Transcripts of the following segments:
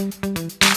ก็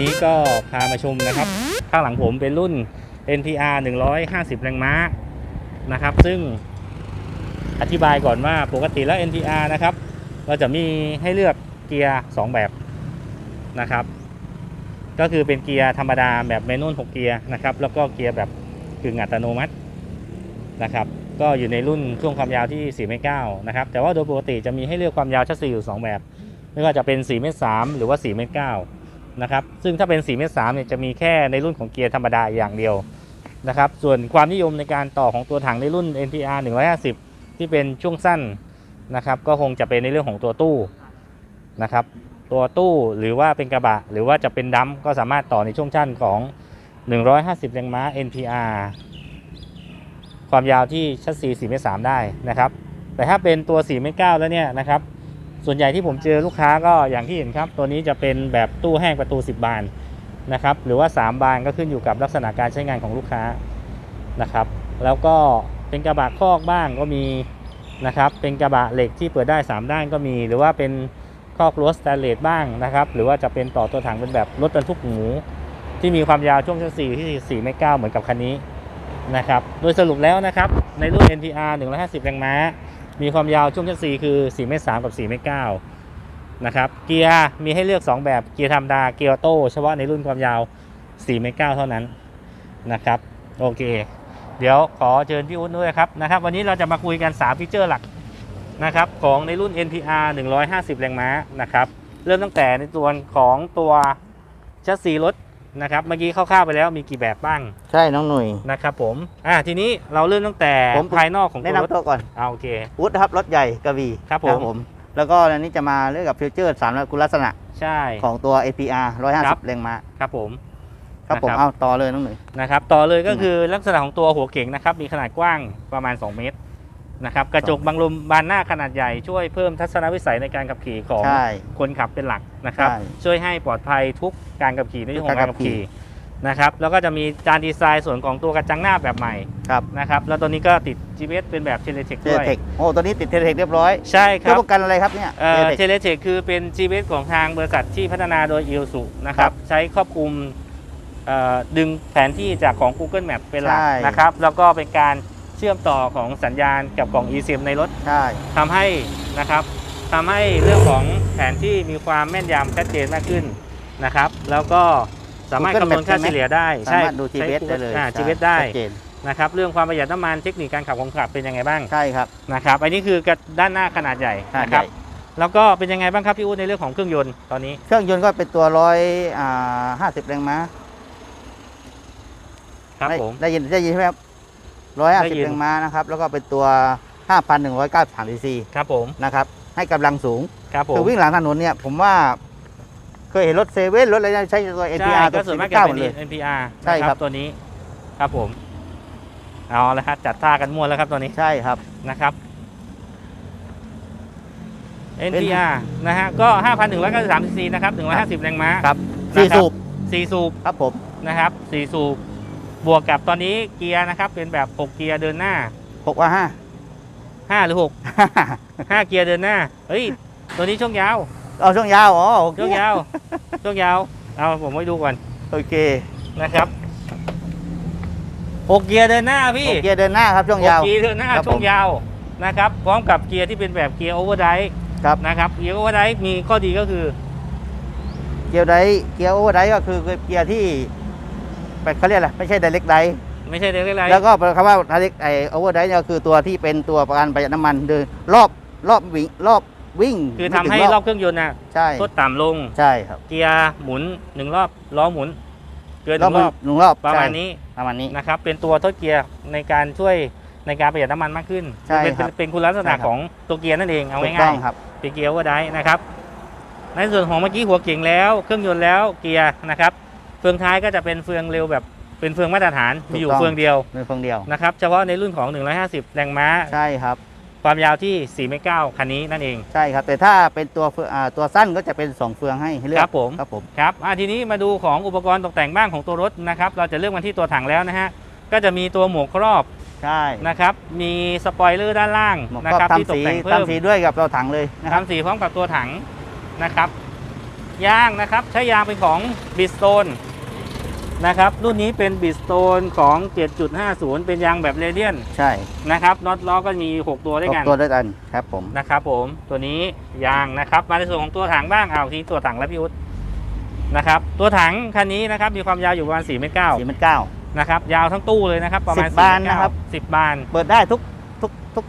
นี้ก็พามาชมนะครับ ข้างหลังผมเป็นรุ่น NPR 150 แรงม้านะครับ ซึ่งอธิบายก่อนว่าปกติแล้ว NPR นะครับ เราจะมีให้เลือกเกียร์ 2 แบบนะครับ ก็คือเป็นเกียร์ธรรมดาแบบแมนนวล6เกียร์นะครับ แล้วก็เกียร์แบบกึ่งอัตโนมัตินะครับ ก็อยู่ในรุ่นช่วงความยาวที่4เมตร9นะครับ แต่ว่าโดยปกติจะมีให้เลือกความยาวชัสซีอยู่ 2 แบบ ไม่ว่าจะเป็น4เมตร3หรือว่า4เมตร9 นะครับซึ่งถ้าเป็น4เมตร3เนี่ยจะมีแค่ในรุ่นของเกียร์ธรรมดาอย่างเดียวนะครับส่วนความนิยมในการต่อของตัวถังในรุ่น NTR 150 ที่เป็นช่วงสั้นนะครับก็คงจะเป็นในเรื่องของตัวตู้นะครับตัวตู้หรือว่าเป็นกระบะ หรือว่าจะเป็นดัมป์ก็สามารถต่อในช่วงสั้นของ 150 แรงม้า NPR ความยาวที่ชัดซี4เมตร3ได้นะครับ แต่ถ้าเป็นตัว4เมตร9แล้วเนี่ยนะครับ ส่วนใหญ่ที่ผมเจอลูกค้าก็อย่างที่เห็นครับ ตัวนี้จะเป็นแบบตู้แห้งประตู 10 บานนะครับ หรือว่า 3 บานก็ขึ้นอยู่กับลักษณะการใช้งานของลูกค้านะครับ แล้วก็เป็นกระบะคอกบ้างก็มีนะครับ เป็นกระบะเหล็กที่เปิดได้ 3 ด้านก็มี หรือว่าเป็นคอกรั้วสแตนเลสบ้างนะครับ หรือว่าจะเป็นต่อตัวถังเป็นแบบรถบรรทุกหมูที่มีความยาวช่วงชัสซีที่4เมตร9เหมือนกับคันนี้นะครับ โดยสรุปแล้วนะครับ ในรุ่น NTR 150 แรงม้า มีความยาวช่วงชักซีคือ4เมตร3กับ4เมตร9นะครับ เกียร์มีให้เลือก 2 แบบ เกียร์ธรรมดา เกียร์โต้เฉพาะในรุ่นความยาว4เมตร9เท่านั้นนะครับ โอเค เดี๋ยวขอเชิญพี่อุ้นด้วยครับนะครับ วันนี้เราจะมาคุยกัน 3 ฟีเจอร์หลักนะครับของในรุ่น NTR 150 แรงม้านะครับ เริ่มตั้งแต่ในส่วนของตัวชัสซีรถ นะครับเมื่อกี้คร่าวๆไปแล้วมีกี่แบบบ้างใช่น้องหนุ่ยนะครับผมอ่าทีนี้เราเริ่มตั้งแต่ผมภายนอกของแนะตัวรถนำตัวก่อนเอาโอเควุฒิครับรถใหญ่กระบี่ครับผมแล้วก็อันนี้จะมาเรื่องกับฟิวเจอร์สามคุณลักษณะใช่ของตัว APR ครับ150 แรงม้าครับผมครับผมนะครับเอาต่อเลยน้องหนุ่ยนะครับต่อเลยก็คือลักษณะของตัวหัวเก่งนะครับมีขนาดกว้างประมาณ 2 เมตร นะครับกระจกบังลมบานหน้าขนาดใหญ่ช่วยเพิ่มทัศนวิสัยในการขับขี่ของใช่ คนขับเป็นหลักนะครับ ใช่ช่วยให้ปลอดภัยทุกการขับขี่ในเรื่องของกาการรขัขับบขี่ขี่ นะครับแล้วก็จะมีการดีไซน์ส่วนของตัวกระจังหน้าแบบใหม่ครับนะครับแล้วตัวนี้ก็ติด GPS เป็นแบบเทเลเทคเทด้วย เทคโอ้ตัวนี้ติดเทเทคเรียบร้อยใช่คเพื่รัอบ ป้องกันอะไรครับเนี่ยเอ่อ Teletech เทเลเทคคือเป็น GPS ของทางบริษัทที่พัฒนาโดย i l s u นะครับใช้ครอบคลุมเอ่อดึงแผนที่จากของ Google Map เป็นหลักใช่นะครับ แล้วก็เป็นการ เชื่อมต่อของสัญญาณกับกล่อง eSIM ในรถใช่ ทำให้นะครับทำให้เรื่องของแผนที่มีความแม่นยำชัดเจนมากขึ้นนะครับ แล้วก็สามารถคำนวณค่าเฉลี่ยได้สามารถดูใช้ GPS ได้เลยอ่าใช่ GPS ได้ชัดเจนนะครับเรื่องความประหยัดน้ำมันเทคนิคการขับของขับเป็นยังไงบ้างใช่ครับนะครับอันนี้คือกระด้านหน้าขนาดใหญ่ขนาดนะใหครัญ่บแล้วก็เป็นยังไงบ้างครับพี่อู๊ดในเรื่องของเครื่องยนต์ตอนนี้ เครื่องยนต์ก็เป็นตัวร้อยอ่าห้าสิบแรงม้าครับได้ผมได้ยินได้ยินใช่ไหมครับ ร้อยห้าได้สิบยินแรงม้านะครับ แล้วก็เป็นตัวห้าพันหนึ่งร้อยเก้าสิบสามซีซีครับผมนะครับ ให้กำลังสูงครับผมคือวิ่งหลังถนนเนี่ยผมว่าเคยเห็นรถเซเว่นรถอะไรนะใช้ตัวใช่ NPR ตัก็วส่วนสี่มากเก้าจะหมเป็ดเลยน NPR ใช่ครับนะตัวนี้ครับผมเอาละครับจัดท่ากันมั่วแล้วครับตัวนี้ใช่ครับนะครับ NPR นะฮะก็ 5,193 cc นะครับ150 แรงม้าครับนะครับสี่สูบ4สูบครับผมนะครับ4สูบ บวกกับตอนนี้เกียร์นะครับเป็นแบบ 6 เกียร์เดินหน้า หกว่าห้า 5 หรือ 6 5 เกียร์เดินหน้า เฮ้ย ตัวนี้ช่วงยาว เอาช่วงยาวอ๋อโอเคช่วงยาว ช่วงยาว เอาผมให้ดูก่อนโอเคนะครับ 6 เกียร์เดินหน้าพี่หกเกียร์เดินหน้าครับช่วงยาว หกเกียร์เดินหน้าครับช่วงผม ยาวนะครับ พร้อมกับเกียร์ที่เป็นแบบเกียร์โอเวอร์ไดครับนะครับ เกียร์โอเวอร์ไดมีข้อดีก็คือ เกียร์ไดเกียร์โอเวอร์ไดก็คือเกียร์ที่ เป็นเขาเรียกอะไรไม่ใช่ไดเ e กไดไม่ใช่เล็กไรแล้วก็คำว่าไดเ e กไอโอเวอร์ไดเนี่ยก็คือตัวที่เป็นตัวประกันประหยัดน้ำมันเดินรอบรอบวิ่งรอบวิ่งคือไม่ทำถึงให้รอบเครื่องยนต์น่ะใช่ทดต่ำลง ใช่ครับเกียร์หมุนหนึ่งรอบล้อหมุน เกินหรอบนึ่งรอบหนึ่งรอบประมาณใช่นี้ประมาณนี้ นะครับ เป็นตัวทดเกียร์ในการช่วยในการประหยัดน้ำมันมากขึ้นใช่เป็นครับ เป็นเป็นคุณลักษณะใช่ครับของตัวเกียร์นั่นเองเอาถูกต้ง่าอยงครับ ๆเป็นเกียร์โอเวอร์ไดนะครับ ในส่วนของเมื่อกี้หัวเก่งแล้วเครื่องยนต์แล้วเกียร์นะครับ เฟืองท้ายก็จะเป็นเฟืองเร็วแบบเป็นเฟืองมาตรฐานมีอยู่ถูกต้อง เฟืองเดียวเป็นเพียงเดียว นะครับเฉพาะในรุ่นของ 150 แรงม้า ใช่ครับ ความยาวที่ 4 เมตร9คันนี้นั่นเอง ใช่ครับ แต่ถ้าเป็นตัวเฟืองอ่าตัวสั้นก็จะเป็นสองเฟืองให้ให้เลือกครับผม ครับผม ครับอะทีนี้มาดูของอุปกรณ์ตกแต่งบ้างของตัวรถนะครับเราจะเริ่มกันที่ตัวถังแล้วนะฮะก็จะมีตัวหมวกครอบใช่นะครับมีสปอยเลอร์ด้านล่างหมวกนะก็ครับที่ตทำกสีแต่งเพิ่มทำสีด้วยกับเราถังเลยนะครับ ทำสีพร้อมกับตัวถังนะครับ ยางนะครับ ใช้ยางเป็นของบิสโตน นะครับ รุ่นนี้เป็นบิสโตนของ 7.50 เป็นยางแบบเรเดียนใช่นะครับน็อตล้อก็มี 6 ตัวด้วยตกกันตัวด้วยกันครับผมนะครับผมตัวนี้ยางนะครับมาในส่วนของตัวถังบ้างเอาที่ตัวถังแล้วพี่อุ๊ดนะครับตัวถังคันนี้นะครับมีความยาวอยู่ประมาณ4เมตรสี่มันเก้า9นะครับยาวทั้งตู้เลยนะครับประมาณ10บาน4เมตนะครับ10 บาน เปิดได้ทุกทุกทุก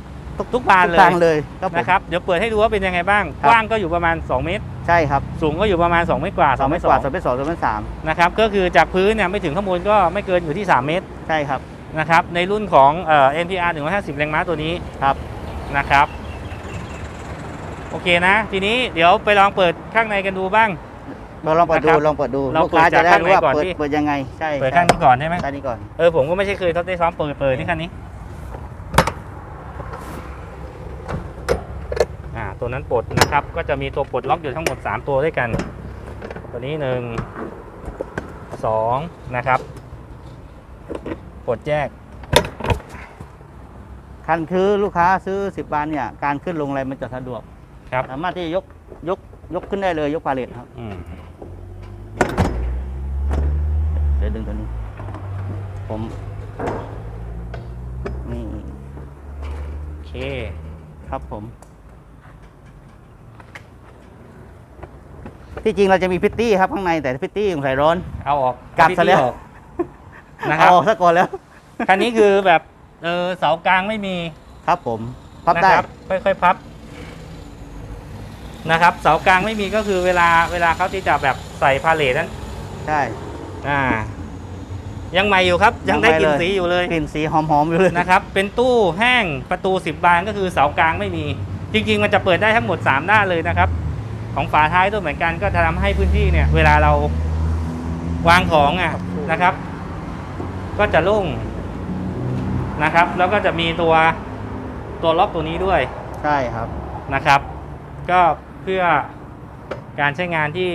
ทุกบานเลยทางเลยครับผมนะครับเดี๋ยวเปิดให้ดูว่าเป็นยังไงบ้างครับกว้างก็อยู่ประมาณ 2 เมตร ใช่ครับสูงก็อยู่ประมาณ 2 เมตรกว่าสอง2เมเมตตรรกว่าสสอองงเมตรสองสองเมตรสามนะครับก็คือจากพื้นเนี่ยไม่ถึงข้างบนก็ไม่เกินอยู่ที่ 3 เมตรใช่ครับนะครับในรุ่นของเอ่อ NPR 150 แรงม้าตัวนี้ครับนะครับ โอเคนะ ทีนี้เดี๋ยวไปลองเปิดข้างในกันดูบ้าง เราลองเปิดดูนะครับลองเปิดดูเราลูกค้าเปิดจาจะกได้รู้ว่าข้างในก่อนเปิดพี่ เปิดยังไงใช่เปิดข้างนี้ก่อนได้ไหมด้านนี้ก่อนเออผมก็ไม่ใช่เคยทดได้ซ้อมเปิดเปิดที่คันนี้ อ่า ตัวนั้นปลดนะครับ ก็จะมีตัวปลดล็อกอยู่ทั้งหมด 3 ตัวด้วยกัน ตัวนี้ 1 2 นะครับ ปลดแยก คันคือลูกค้าซื้อ 10บาทเนี่ย การขึ้นลงอะไรมันจะสะดวกครับสามารถที่จะยกยกยกขึ้นได้เลยยกพาเลทครับอืมเดี๋ยวดึงตัวนี้ ผมนี่โอเค ครับผม ที่จริงเราจะมีพิตตี้ครับข้างในแต่พิตตี้ของใส่ร้อน เอาออกกลับซะแล้วเอาออกนะครับเอาซะก่อนแล้ว คันนี้คือแบบเออเสากลางไม่มีครับผม พับได้นะครับค่อยๆพับนะครับ เสากลางไม่มีก็คือเวลาเวลาเขาที่จะแบบใส่พาเลทนั้น ใช่ อ่า ยังใหม่อยู่ครับ ยังได้ยังกใหม่ลิ่นเลยสีอยู่เลยกลิ่นสีหอมๆอยู่เลยนะครับ เป็นตู้แห้งประตู 10 บานก็คือเสากลางไม่มี จริง ๆ มันจะเปิดได้ทั้งหมด3ด้านเลยนะครับ ของฝาท้ายด้วยเหมือนกันก็จะทำให้พื้นที่เนี่ย เวลาเราวางของอะนะครับ ก็จะโล่งนะครับ แล้วก็จะมีตัวตัวล็อกตัวนี้ด้วยใช่ครับนะครับ ก็เพื่อการใช้งานที่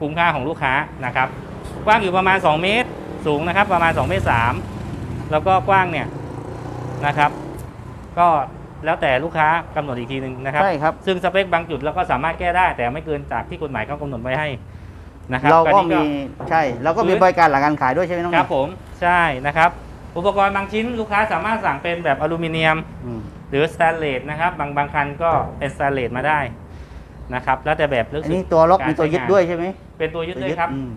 คุ้มค่าของลูกค้านะครับ กว้างอยู่ประมาณ 2 เมตรสูงนะครับ ประมาณ2เมตร3แล้วก็กว้างเนี่ยนะครับ ก็ แล้วแต่ลูกค้ากำหนดอีกทีหนึ่งนะครับใช่ครับ ซึ่งสเปคบางจุดเราก็สามารถแก้ได้ แต่ไม่เกินจากที่กฎหมายเขากำหนดไว้ให้นะครับเราก็นี่มีใช่เราก็มีพื้นบริการหลังการขายด้วยใช่ไหมน้องครับผมใช่นะครับอุปกรณ์บางชิ้นลูกค้าสามารถสั่งเป็นแบบอลูมิเนียมอืมหรือสแตนเลสนะครับบางบางคันก็เป็นสแตนเลสมาได้นะครับแล้วแต่แบบรู้อันสึกนี้ตัวล็อกการมีตัวยึดใช้งานด้วยใช่ไหมเป็นตัวยึดด้วยครับอืม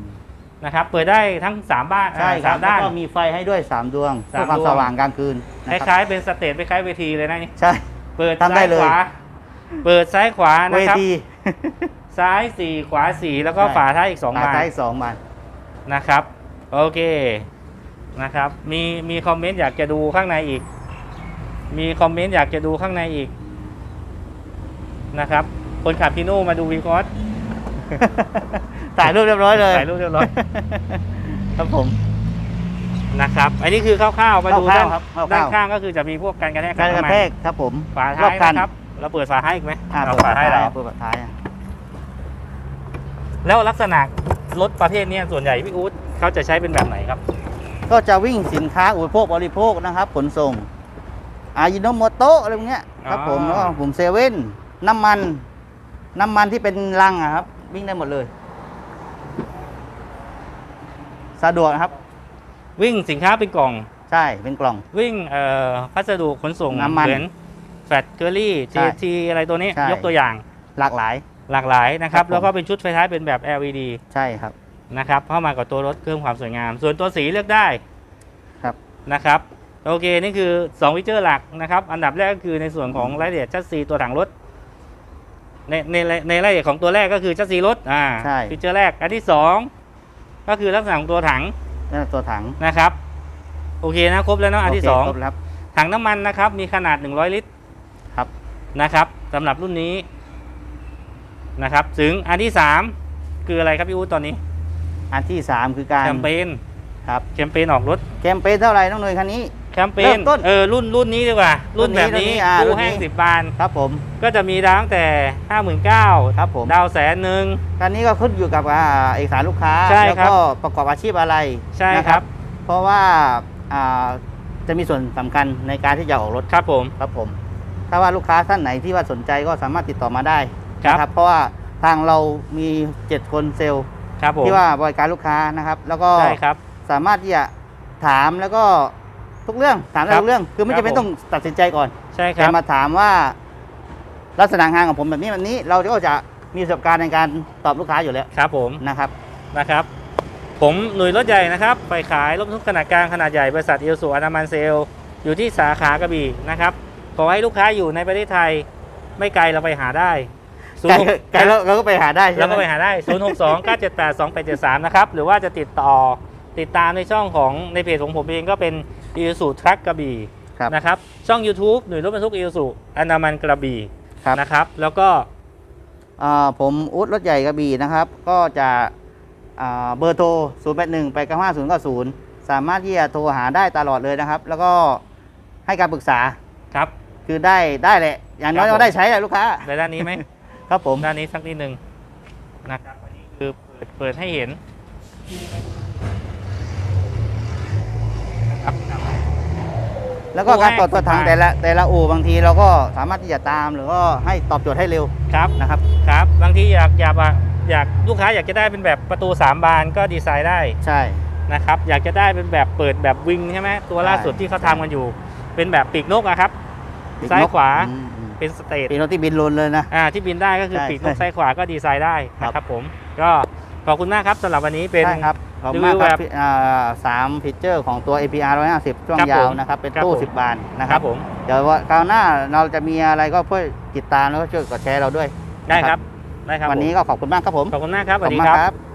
นะครับเปิดได้ทั้ง 3 บ้านใช่อ่าครัสาบมแล้วด้านก็มีไฟให้ด้วยสามดวงสามเพื่อความดวง สว่างกลางคืนคนะครับล้ายๆเป็นสเตจคล้ายๆเวทีเลยนะนี่ใช่ เปิดทำได้ซ้ายเลย ขวา เปิดซ้ายขวาเวนะครับ ทีซ้าย4ขวา4แล้วก็ใช่ฝาท้ายอีก2ฝาบานท้ายสองบาน นะครับ โอเคนะครับ มีมีคอมเมนต์อยากจะดูข้างในอีก มีคอมเมนต์อยากจะดูข้างในอีกนะครับ คนขับพีโน่มาดูวีคอส ถ่ายรูปเรียบร้อยเลยถ่ายรูปเรียบร้อย ครับผมนะครับ อันนี้คือคร่าวๆมาดูคร่าด้าวนๆครับคร่าวๆด้านข้างก็คือจะมีพวกการกระแทกการกระน้ำมันแทกครับผมฝารอท้าบยคันนะครับเราเปิดฝาท้ายอีกไหมอ่าเอาเปิดฝาฝาท้าท้ายยเราเปิดฝาท้ายอะแล้วลักษณะรถประเภทเนี้ยส่วนใหญ่พี่อู๊ดเขาจะใช้เป็นแบบไหนครับ ก็จะวิ่งสินค้าอุปโภคบริโภคนะครับ ขนส่ง อายิโนโมโตะอะไรพวกเนี้ยครับผมอ๋อแล้วก็ผมเซเว่นน้ำมัน น้ำมันที่เป็นลังอะครับ วิ่งได้หมดเลย สะดวกนะครับ วิ่งสินค้าเป็นกล่อง ใช่เป็นกล่อง วิ่งเอ่อพัสดุขนส่งน้ำมันเหมือนแฟตเกอรี่ใช่ JT อะไรตัวนี้ ใช่ ยกตัวอย่างหลากหลาย หลากหลายนะครับ ครับผม แล้วก็เป็นชุดไฟท้ายเป็นแบบ LED ใช่ครับ นะครับเข้ามากับตัวรถเพิ่มความสวยงาม ส่วนตัวสีเลือกได้ครับ นะครับ โอเค นี่คือ2วิเจอร์หลักนะครับ อันดับแรกก็คือในส่วนของรายละเอียดชัดซีตัวถังรถ ในในในรายละเอียดของตัวแรกก็คือชัดซีรถอ่าใช่ ฟีเจอร์แรก อันที่ 2 ก็คือลักษณะของตัวถังนั่นตัวถังนะครับ โอเคนะครบแล้วเนาะอันที่โเคสองครบแล้วครับถังน้ำมันนะครับ มีขนาด 100 ลิตรครับนะครับสำหรับรุ่นนี้นะครับถึงอันที่3คืออะไรครับพี่อู๊ดตอนนี้อันที่สามคือการแคมเปญครับแคมเปญออกรถ แคมเปญเท่าไหร่น้องเนยคันนี้ แคมเปเริ่ญมต้นเออรุ่นรุ่นนี้ดีกว่า รุ่นรุ่นนี้แบบนี้รุ่นนี้อ่ารุ่ตู้นนี้ แห้งสิบบาน ครับผม ก็จะมีดาวตั้งแต่ห้าหมื่นเก้าครับผม ดาวแสนหนึ่งคันนี้ก็ขึ้นอยู่กับอ่าเอกสารลูกค้าใช่แล้วครับก็ประกอบอาชีพอะไรใช่นะครับเพราะว่าอ่าจะมีส่วนสำคัญในการที่จะออกรถครับผม ครับผม ถ้าว่าลูกค้าท่านไหนที่ว่าสนใจก็สามารถติดต่อมาได้ครับ นะเพราะว่าทางเรามี 7 คนเซลล์ครับผมที่ว่าบริการลูกค้านะครับ แล้วก็ใช่ครับ สามารถที่จะถามแล้วก็ ทุกเรื่องถามได้ครับทุกเรื่อง คือไม่ครับจำเป็นผม ต้องตัดสินใจก่อน ใช่คแต่รับ มาถามว่า ลักษณะงานของผมแบบนี้แบบนี้ เราก็จะมีประสบการณ์ในการตอบลูกค้าอยู่แล้วครับผม นะครับ นะครับ ผมหน่วยรถใหญ่นะครับไปขายรถบรรทุกขนาดกลางขนาดใหญ่บริษัทเอลสูอนามันเซลอยู่ที่สาขากระบี่นะครับขอให้ลูกค้าอยู่ในประเทศไทย ไม่ไกลเราไปหาได้ไกลไกลแล้วเราก็ไปหาได้ใช่เราไหมก็ไปหาได้ 0 6 2 9 7 8 2 8 7 3 นะครับ หรือว่าจะติดต่อติดตามในช่องของในเพจของผมเองก็เป็น อีสูทรัคกระบี่ครับนะครับช่อง YouTube หน่วยรถบรรทุกอีสูอนามันกระบี่ครับ นะครับ แล้วก็อ่าผมอุ๊ดรถใหญ่กระบี่นะครับ ก็จะอ่าเบอร์โทร 0 8 1 8 9 5 0 9 0 สามารถที่จะโทรหาได้ตลอดเลยนะครับ แล้วก็ให้การปรึกษาครับ คือได้ได้แหละ อย่างน้อยครับผม ก็ได้ใช้แหละลูกค้า ในด้านนี้ไหม ครับผม ด้านนี้สักนิดหนึ่งนะครับอันนี้คือเปิดเปิดให้เห็นนะ ครับแล้วก็โอ้การตรวจให้ตัวถังสบายแต่ละแต่ละอู่บางทีเราก็สามารถที่จะตามหรือก็ให้ตอบโจทย์ให้เร็วครับนะครับครับบางทีอยากอยากอะอยากลูกค้าอยากจะได้เป็นแบบประตู 3 บานก็ดีไซน์ได้ใช่นะครับอยากจะได้เป็นแบบเปิดแบบวิงใช่ไหมตัวล่าสุดใช่ที่เขาทำกันอยู่ เป็นแบบปีกนกอะครับปีกซ้ายนกขวาอืมอืมเป็นสเตทปีกนกที่บินลนเลยนะอ่าที่บินได้ก็คือใช่ปีกนกใช่ซ้ายขวาก็ดีไซน์ได้ครับนะครับผม ก็ขอบคุณมากครับสำหรับวันนี้เป็นใช่ครับ ขอบคุณรีวิมากวครับแบบอ่าสามฟีเจอร์ของตัว APR 150 ช่วงครับยาวผมนะครับ เป็นครับตู้ผม10 บานนะคครัรับบผมเดี๋ยวว่าคราวหน้าเราจะมีอะไรก็เพื่อติดตามแล้วก็ช่วยกดแชร์เราด้วย ได้นะครับได้ครับ วันนี้ผมก็ขอบคุณมากครับผม ขอบคุณมากครับสขอวับสคุดีณมากครับครับ